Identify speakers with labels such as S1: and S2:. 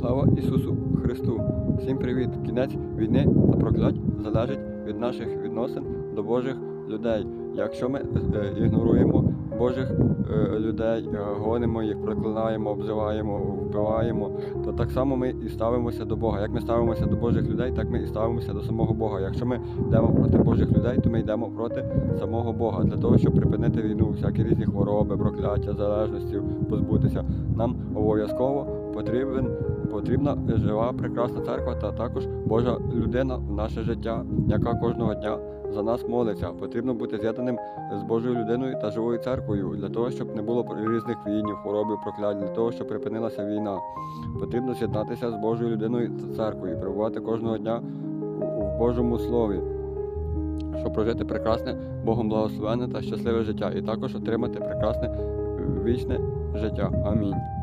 S1: Слава Ісусу Христу! Всім привіт! Кінець війни та проклять залежить від наших відносин до Божих людей. Якщо ми е, ігноруємо Божих е, людей, е, гонимо їх, проклинаємо, обзиваємо, вбиваємо, то так само ми і ставимося до Бога. Як ми ставимося до Божих людей, так ми і ставимося до самого Бога. Якщо ми йдемо проти Божих людей, то ми йдемо проти самого Бога для того, щоб припинити війну, всякі різні хвороби, прокляття, залежності, позбутися. Нам обов'язково потрібен потрібна жива прекрасна церква та також Божа людина в наше життя, яка кожного дня за нас молиться. Потрібно бути з'єднаним з Божою людиною та живою церквою для того, щоб не було різних війнів, хвороб, і проклять, для того, щоб припинилася війна. Потрібно з'єднатися з Божою людиною та церквою, перебувати кожного дня в Божому слові. Щоб прожити прекрасне Богом благословенне та щасливе життя, і також отримати прекрасне вічне життя. Амінь.